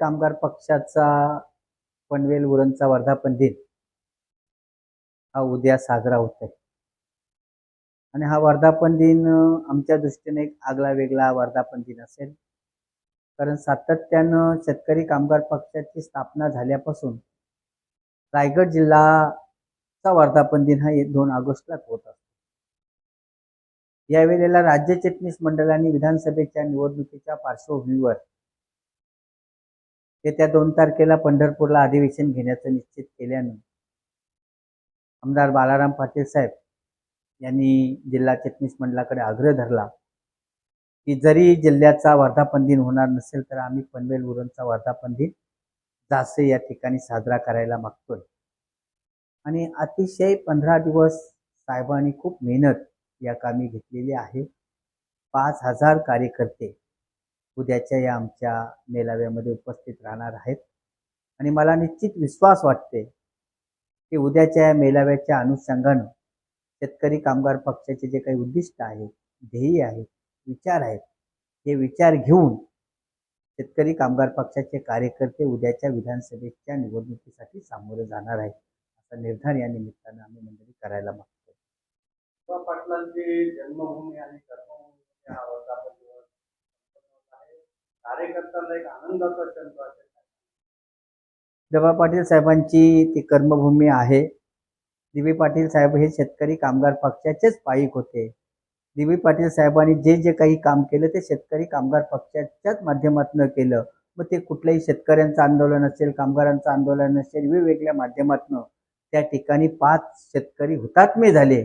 कामगार पक्षाचा पनवेल उरणचा वर्धापन दिन हा उद्या साजरा होत आहे आणि हा वर्धापन दिन आमच्या दृष्टीने एक आगळा वेगळा वर्धापन दिन असेल. कारण सातत्यानं शेतकरी कामगार पक्षाची स्थापना झाल्यापासून रायगड जिल्हाचा वर्धापन दिन हा दोन ऑगस्टलाच होत असतो. यावेळेला राज्य चिटणीस मंडळाने विधानसभेच्या निवडणुकीच्या पार्श्वभूमीवर येत्या दोन तारखेला पंढरपूरला अधिवेशन घेण्याचं निश्चित केल्यानं आमदार बालाराम पाटील साहेब यांनी जिल्हा चिटणीस मंडळाकडे आग्रह धरला की जरी जिल्ह्याचा वर्धापन दिन होणार नसेल तर आम्ही पनवेल उरणचा वर्धापन दिन जासे या ठिकाणी साजरा करायला मागतोय. आणि अतिशय पंधरा दिवस साहेबांनी खूप मेहनत या कामी घेतलेली आहे. पाच हजार कार्यकर्ते उद्याच्या या आमच्या मेळाव्यामध्ये उपस्थित राहणार आहेत. आणि मला निश्चित विश्वास वाटते की उद्याच्या या मेळाव्याच्या अनुषंगानं शेतकरी कामगार पक्षाचे जे काही उद्दिष्ट आहेत ध्येय आहेत विचार आहेत हे विचार घेऊन शेतकरी कामगार पक्षाचे कार्यकर्ते उद्याच्या विधानसभेच्या निवडणुकीसाठी सामोरे जाणार आहेत. असा निर्धार या निमित्तानं आम्ही मंडळी करायला मागतो पाटलांची जन्मभूमी आणि कर्मभूमी हा वर्धापन दिवस संपन्न होत आहे कार्यकर्त्यांना एक आनंदाचा क्षण असेल जबा पाटील साहेबांची ती कर्मभूमी आहे दिवी पाटील साहेब हे शेतकरी कामगार पक्षाचेच पायिक होते. दिवी पाटील साहेबांनी जे जे काही काम केलं ते शेतकरी कामगार पक्षाच्याच माध्यमातून केलं. मग ते कुठलंही शेतकऱ्यांचं आंदोलन असेल कामगारांचं आंदोलन असेल वेगवेगळ्या माध्यमातून त्या ठिकाणी पाच शेतकरी हुतात्मे झाले.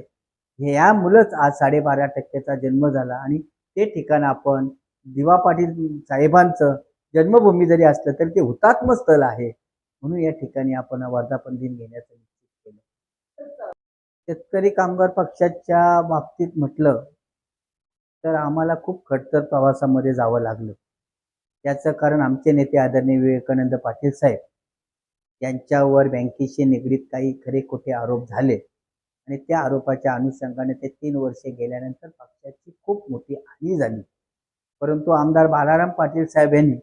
हे यामुळंच आज साडेबारा टक्केचा जन्म झाला आणि ते ठिकाण आपण दिवा पाटील साहेबांचं जन्मभूमी जरी असलं तरी ते हुतात्म स्थळ आहे. म्हणून या ठिकाणी आपण वर्धापन दिन घेण्याचं निश्चित केलं. शेतकरी कामगार पक्षाच्या बाबतीत म्हटलं तर आम्हाला खूप खडतर प्रवासामध्ये जावं लागलं. त्याचं कारण आमचे नेते आदरणीय विवेकानंद पाटील साहेब यांच्यावर बँकेशी निगडीत काही खरे खोटे आरोप झाले आणि त्या आरोपाच्या अनुषंगाने ते तीन वर्षे गेल्यानंतर पक्षाची खूप मोठी हानी झाली. परंतु आमदार बालाराम पाटील साहेब यांनी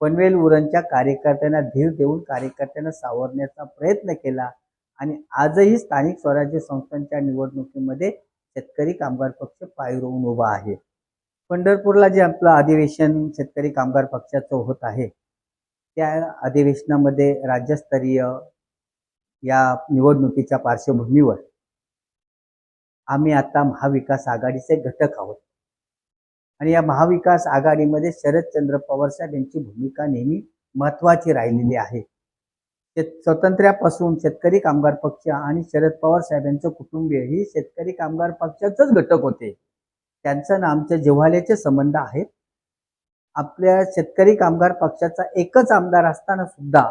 पनवेल उरणच्या कार्यकर्त्यांना धीर देऊन कार्यकर्त्यांना सावरण्याचा प्रयत्न केला आणि आजही स्थानिक स्वराज्य संस्थांच्या निवडणुकीमध्ये शेतकरी कामगार पक्ष पायरोवून उभा आहे. पंढरपूरला जे आपलं अधिवेशन शेतकरी कामगार पक्षाचं होत आहे त्या अधिवेशनामध्ये राज्यस्तरीय या निवडणुकीच्या पार्श्वभूमीवर आम्ही आता महाविकास आघाडीचे घटक आहोत. आणि या महाविकास आघाडीमध्ये शरदचंद्र पवार साहेब यांची भूमिका नेहमी महत्वाची राहिलेली आहे. ते स्वातंत्र्यापासून शेतकरी कामगार पक्ष आणि शरद पवार साहेबांचं कुटुंबीय ही शेतकरी कामगार पक्षाचंच घटक होते. त्यांचं ना आमच्या जिव्हाल्याचे संबंध आहेत. आपल्या शेतकरी कामगार पक्षाचा एकच आमदार असताना सुद्धा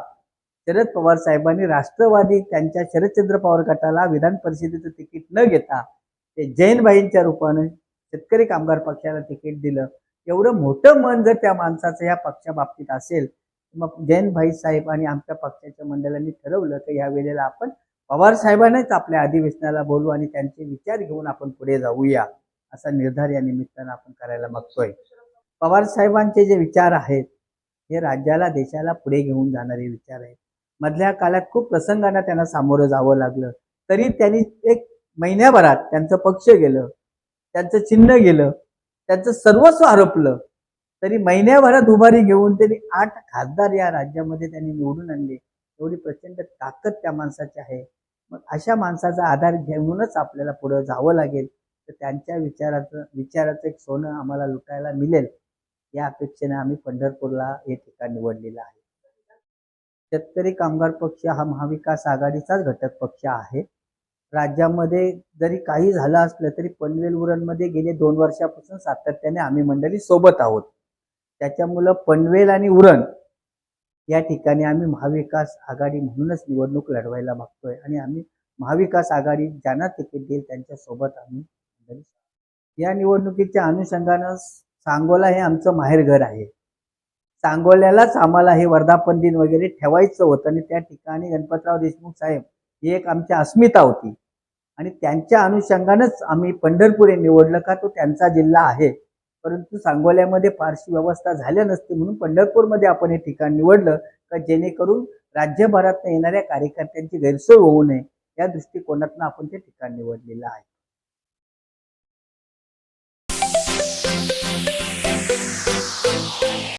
शरद पवार साहेबांनी राष्ट्रवादी त्यांच्या शरदचंद्र पवार गटाला विधान परिषदेचं तिकीट न घेता ते जैनबाईंच्या रूपाने शेतकरी कामगार पक्षाला तिकीट दिलं. एवढं मोठं मन जर त्या माणसाचं या पक्षाबाबतीत असेल मग जैन भाई साहेब आणि आमच्या पक्षाच्या मंडळांनी ठरवलं की या वेळेला आपण पवार साहेबांनाच आपल्या अधिवेशनाला बोलू आणि त्यांचे विचार घेऊन आपण पुढे जाऊया असा निर्धार या निमित्तानं आपण करायला मागतोय. पवार साहेबांचे जे विचार आहेत हे राज्याला देशाला पुढे घेऊन जाणारे विचार आहेत. मधल्या काळात खूप प्रसंगांना त्यांना सामोरं जावं लागलं. तरी त्यांनी एक महिन्याभरात त्यांचं पक्ष गेलं. त्यांचं चिन्ह गेलं त्यांचं सर्वस्व हरपलं तरी महिन्याभरात उभारी घेऊन त्यांनी आठ खासदार या राज्यामध्ये त्यांनी निवडून आणले. एवढी प्रचंड ताकद त्या माणसाची आहे. मग अशा माणसाचा आधार घेऊनच आपल्याला पुढं जावं लागेल. तर त्यांच्या विचाराचं विचाराचं एक सोनं आम्हाला लुटायला मिळेल. या अपेक्षेने आम्ही पंढरपूरला हे ठिकाण निवडलेलं आहे. शेतकरी कामगार पक्ष हा महाविकास आघाडीचाच घटक पक्ष आहे. राज्यामध्ये जरी काही झालं असलं तरी पनवेल उरणमध्ये गेले दोन वर्षापासून सातत्याने आम्ही मंडळी सोबत आहोत. त्याच्यामुळं पनवेल आणि उरण या ठिकाणी आम्ही महाविकास आघाडी म्हणूनच निवडणूक लढवायला मागतोय आणि आम्ही महाविकास आघाडी ज्यांना तिकीट देईल त्यांच्यासोबत आम्ही मंडळी या निवडणुकीच्या अनुषंगानं सांगोला हे आमचं माहेरघर आहे. सांगोल्यालाच आम्हाला हे वर्धापन दिन वगैरे ठेवायचं होतं आणि त्या ठिकाणी गणपतराव देशमुख साहेब ही एक आमची अस्मिता होती. आणि त्यांच्या अनुषंगानंच आम्ही पंढरपूर हे निवडलं का तो त्यांचा जिल्हा आहे. परंतु सांगोल्यामध्ये फारशी व्यवस्था झाल्या नसते म्हणून पंढरपूरमध्ये आपण हे ठिकाण निवडलं का जेणेकरून राज्यभरातनं येणाऱ्या कार्यकर्त्यांची गैरसोय होऊ नये. या दृष्टिकोनातून आपण ते ठिकाण निवडलेलं आहे.